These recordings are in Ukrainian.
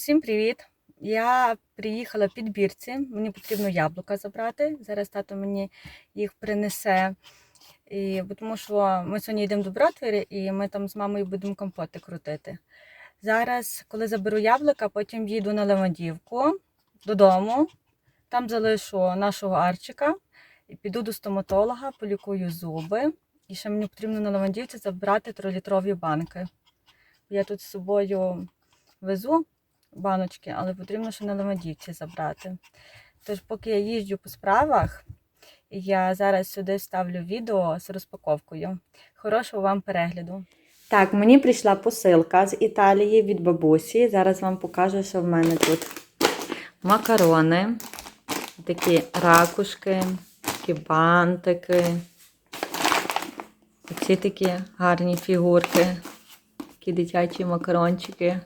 Усім привіт! Я приїхала в підбірці. Мені потрібно яблука забрати. Зараз тато мені їх принесе. І, тому що ми сьогодні йдемо до Бродвері і ми там з мамою будемо компоти крутити. Зараз, коли заберу яблука, потім їду на Левандівку додому. Там залишу нашого арчика і піду до стоматолога, полікую зуби. І ще мені потрібно на Левандівці забрати 3-літрові банки. Я тут з собою везу баночки, але потрібно ще на Левандівці забрати. Тож, поки я їжджу по справах, я зараз сюди ставлю відео з розпаковкою. Хорошого вам перегляду. Так, мені прийшла посилка з Італії від бабусі. Зараз вам покажу, що в мене тут макарони, такі ракушки, такі бантики. Оці такі гарні фігурки, такі дитячі макарончики.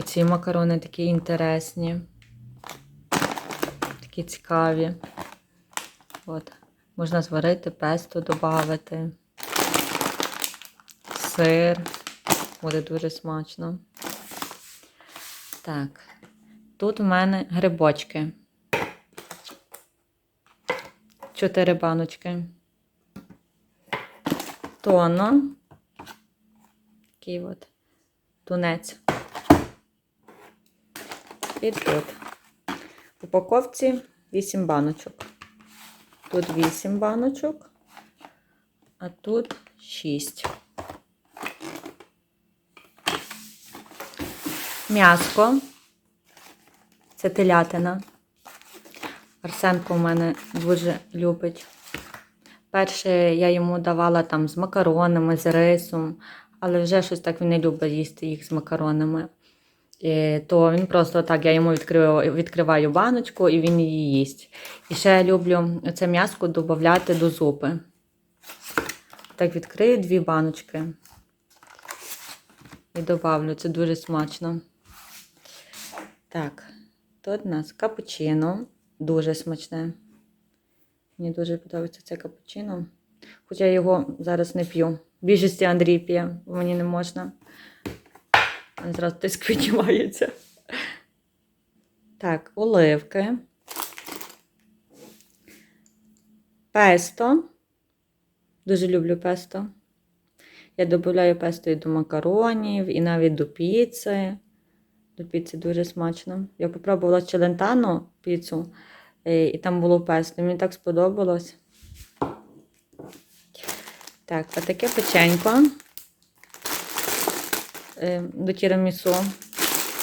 Оці макарони такі інтересні, такі цікаві. От. Можна зварити, песто додати. Сир. Буде дуже смачно. Так, тут у мене грибочки. Чотири баночки. Тоно. Такий от тунець. І тут. В упаковці 8 баночок. Тут 8 баночок, а тут 6. М'яско. Це телятина. Арсенко у мене дуже любить. Перше я йому давала там з макаронами, з рисом, але вже щось так він не любить їсти їх з макаронами. І, то він просто так, я йому відкриваю, відкриваю баночку і він її їсть. І ще я люблю це м'яско додати до зупи. Так, відкрию дві баночки. І добавлю, це дуже смачно. Так, тут у нас капучино. Дуже смачне. Мені дуже подобається це капучино. Хоча я його зараз не п'ю. Більшості Андрій п'є, мені не можна. Зразу тиск піднімається. Так, оливки. Песто. Дуже люблю песто. Я додаю песто і до макаронів, і навіть до піци. До піци дуже смачно. Я попробувала челентано піцу, е, і там було песто. Мені так сподобалось. Так, а таке печенько до тірамісу.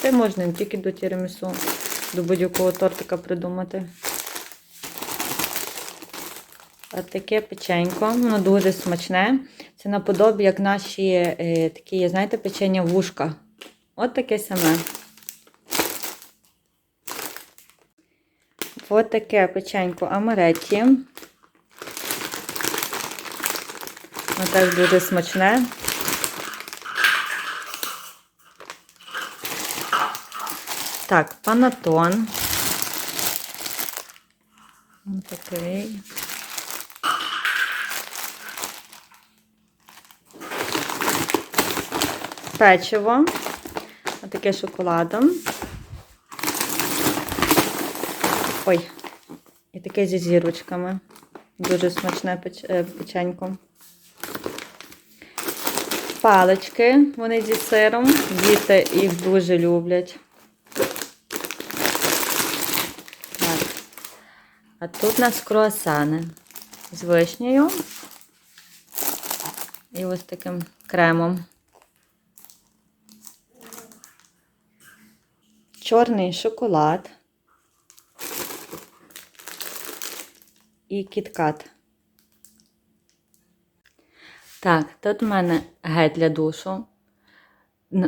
Це можна не тільки до тірамісу, до будь-якого тортика придумати. А таке печенько, воно дуже смачне. Це наподобі, як наші е, такі, знаєте, печення вушка. От таке саме. Ось таке печенько амаретті. Воно теж дуже смачне. Так, панатон. Ось такий. Печиво. Ось таке з шоколадом. Ой, і таке зі зірочками. Дуже смачне е, печенько. Палички, вони зі сиром. Діти їх дуже люблять. А тут у нас круасани з вишнею і ось таким кремом. Чорний шоколад і кіткат. Так, тут в мене гель для душу.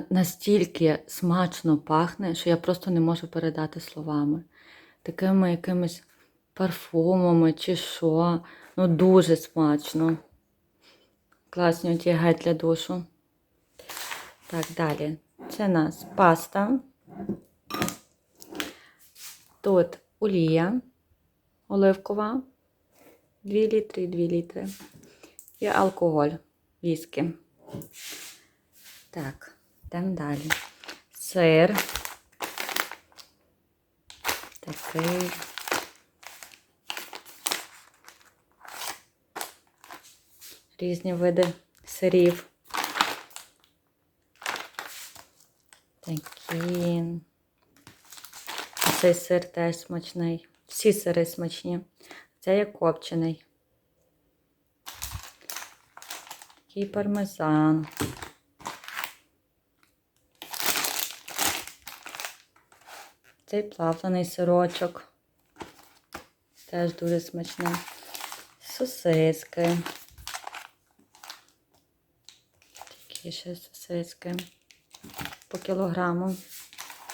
Настільки смачно пахне, що я просто не можу передати словами. Такими якимись парфумами чи що. Ну, дуже смачно. Класні гель для душу. Так, далі. Це у нас паста. Тут олія оливкова. 2 літри і 2 літри. І алкоголь, віскі. Так, йдемо далі. Сир. Такий. Різні види сирів. Такі. Цей сир теж смачний. Всі сири смачні. Це є копчений. Такий пармезан. Цей плавлений сирочок. Теж дуже смачний. Сосиски. Ще сосиски. По кілограму.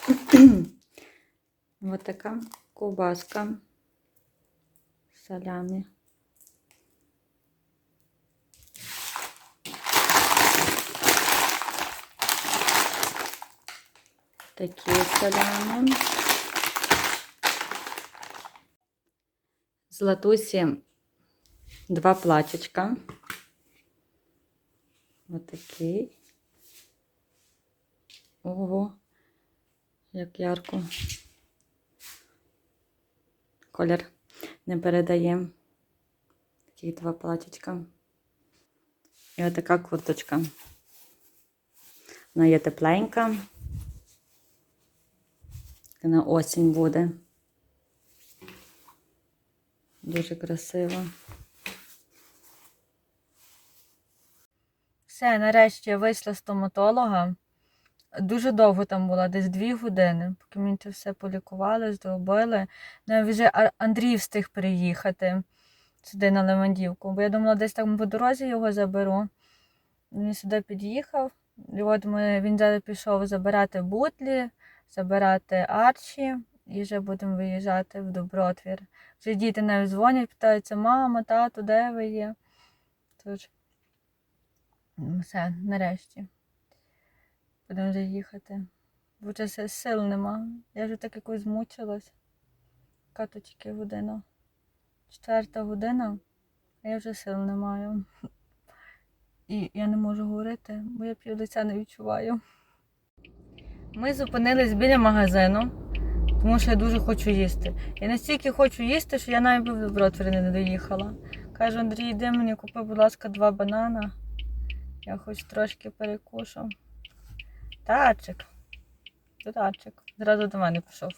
Ось така ковбаска. Салямі. Такі салями. З два платячка. Отакий. Ого, як ярко. Колір не передає. Такі два платячка. І отака курточка. Вона є тепленька. На осінь буде. Дуже красиво. Все, нарешті я вийшла з стоматолога. Дуже довго там була, десь дві години, поки мені це все полікували, зробили. Навіть вже Андрій встиг приїхати сюди на Левандівку, бо я думала, десь там по дорозі його заберу. Він сюди під'їхав. І от ми, він зараз пішов забирати бутлі, забирати арчі, і вже будемо виїжджати в Добротвір. Вже діти навіть дзвонять, питаються, мама, тату, де ви є? Тож, ну, все, нарешті. Будемо вже їхати. Бо вже сил нема. Я вже так якось змучилась. Тільки година. Четверта година, а я вже сил не маю. І я не можу говорити, бо я пів не відчуваю. Ми зупинились біля магазину, тому що я дуже хочу їсти. Я настільки хочу їсти, що я навіть би в Добротвір не доїхала. Кажу, Андрій, йди мені купи, будь ласка, два банана. Я хоч трошки перекушу. Тарчик. Татарчик. Зразу до мене пішов.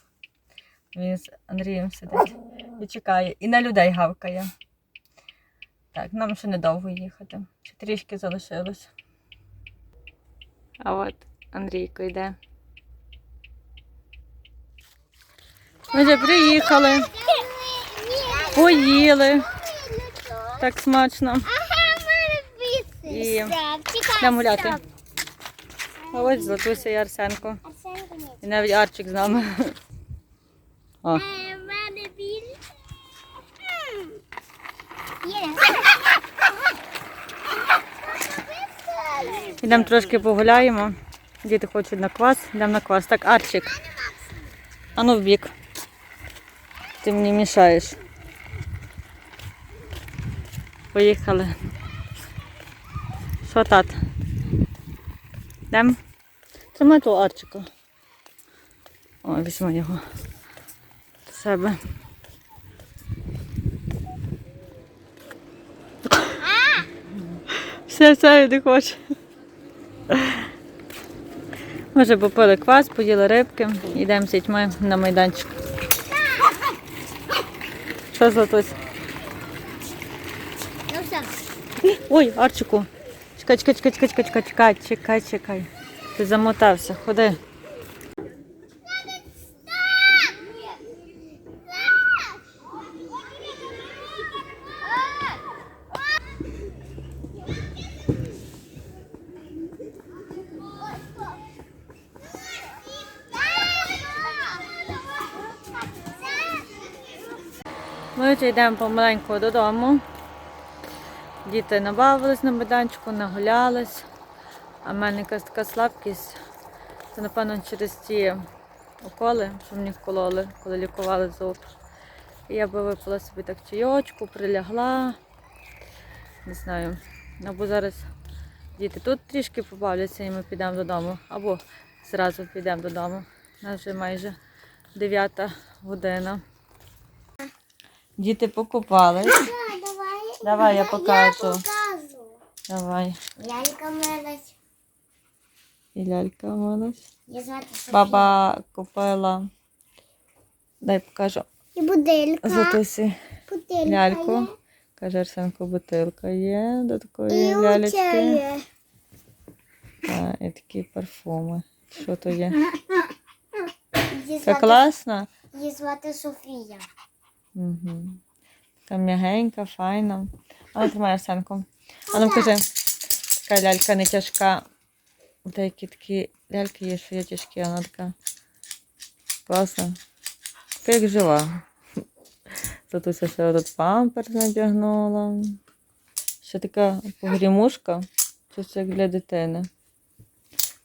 Він з Андрієм сидить і чекає. І на людей гавкає. Так, нам ще недовго їхати. Ще трішки залишилось. А от Андрійко йде. Ми вже приїхали, поїли. Так смачно. І йдемо гуляти. А ось Златуся і Арсенко. І навіть Арчик з нами. О, Йдемо трошки погуляємо. Діти хочуть на квас, йдемо на квас. Так, Арчик. Ану в бік. Ти мені мішаєш. Поїхали. Тат? Йдемо? Тримай того Арчика. О, візьму його до себе. Все, все, не хоче. Ми вже попили квас, поїли рибки, йдемо з дітьми на майданчик. Що Златусь? Ну все. Ой, Арчику. Чекай, чекай, чекай, чекай, чекай, чекай, чекай, чекай. Ти замотався, ходи. Ми вже йдемо помаленьку додому. Діти набавились на майданчику, нагулялись. А в мене якась така слабкість. Це, напевно, через ті уколи, що мені вкололи, коли лікували зуб. І я би випила собі так чайочку, прилягла. Не знаю. Або зараз Діти тут трішки побавляться і ми підемо додому. Або зразу підемо додому. У нас вже майже 9 година. Діти покупались. Давай. Я покажу. Давай. Лялька милась. І лялька милась. Баба купила. Дай покажу. І будилька. Затусі Будилька ляльку. є. Каже Арсенко, бутилка є до такої І лялечки. є. Та, і такі парфуми. Що то є? Це класно? її звати Софія. Угу. Така м'ягенька, файна. А ну тримай Арсенко. А ну кажи, така лялька не тяжка. Деякі такі ляльки є, що є тяжкі, вона така класна. Така як жива. Татуся ще тут памперс надягнула. Ще така погрімушка. Щось як для дитини.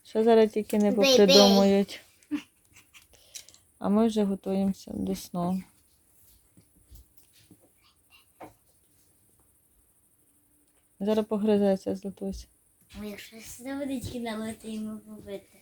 Що зараз тільки не попридумують. А ми вже готуємося до сну. Зараз погризається Златусь. Якщо сюди водички налити йому побити.